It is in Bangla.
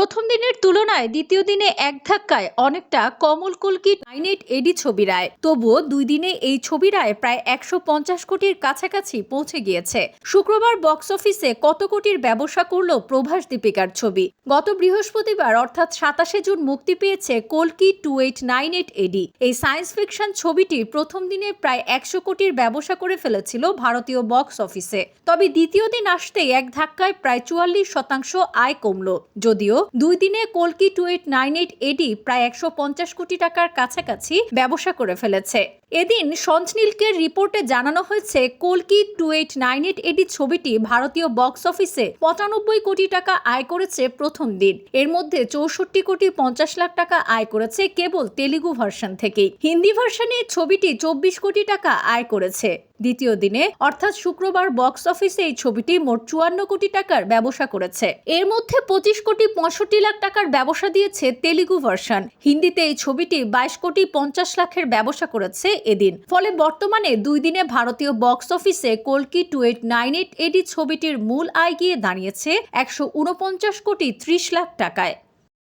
প্রথম দিনের তুলনায় দ্বিতীয় দিনে এক ধাক্কায় অনেকটা কমল কলকি নাইন এইট এডি ছবি রায়। তবুও দুই দিনে এই ছবি রায় প্রায় একশো পঞ্চাশ কোটির কাছাকাছি পৌঁছে গিয়েছে। শুক্রবার বক্স অফিসে কত কোটির ব্যবসা করল প্রভাস দীপিকার ছবি। গত বৃহস্পতিবার অর্থাৎ সাতাশে জুন মুক্তি পেয়েছে কলকি two eight nine eight AD. এই সায়েন্স ফিকশন ছবিটি প্রথম দিনে প্রায় একশো কোটির ব্যবসা করে ফেলেছিল ভারতীয় বক্স অফিসে। তবে দ্বিতীয় দিন আসতেই এক ধাক্কায় প্রায় চুয়াল্লিশ শতাংশ আয় কমল। যদিও দুই দিনে কলকি two eight nine eight AD প্রায় একশো পঞ্চাশ কোটি টাকার কাছাকাছি ব্যবসা করে ফেলেছে। এদিন সঞ্চনীলকের রিপোর্টে জানানো হয়েছে, কলকি two eight nine eight AD ছবিটি ভারতীয় বক্স অফিসে পঁচানব্বই কোটি টাকা আয় করেছে প্রথম দিন। এর মধ্যে চৌষট্টি কোটি পঞ্চাশ লাখ টাকা আয় করেছে কেবল তেলুগু ভার্সন থেকেই। হিন্দি ভার্সনে ছবিটি চব্বিশ কোটি টাকা আয় করেছে। দ্বিতীয় দিনে, অর্থাৎ শুক্রবার বক্স অফিসে এই ছবিটি মোট চুয়ান্ন কোটি টাকার ব্যবসা করেছে। এর মধ্যে পঁচিশ কোটি পঁয়ষট্টি লাখ টাকার ব্যবসা দিয়েছে তেলুগু ভার্সন। হিন্দিতে এই ছবিটি বাইশ কোটি পঞ্চাশ লাখের ব্যবসা করেছে এদিন। ফলে বর্তমানে দুই দিনে ভারতীয় বক্স অফিসে কলকি two eight nine eight AD ছবিটির মূল আয় গিয়ে দাঁড়িয়েছে একশো উনপঞ্চাশ কোটি ত্রিশ লাখ টাকায়।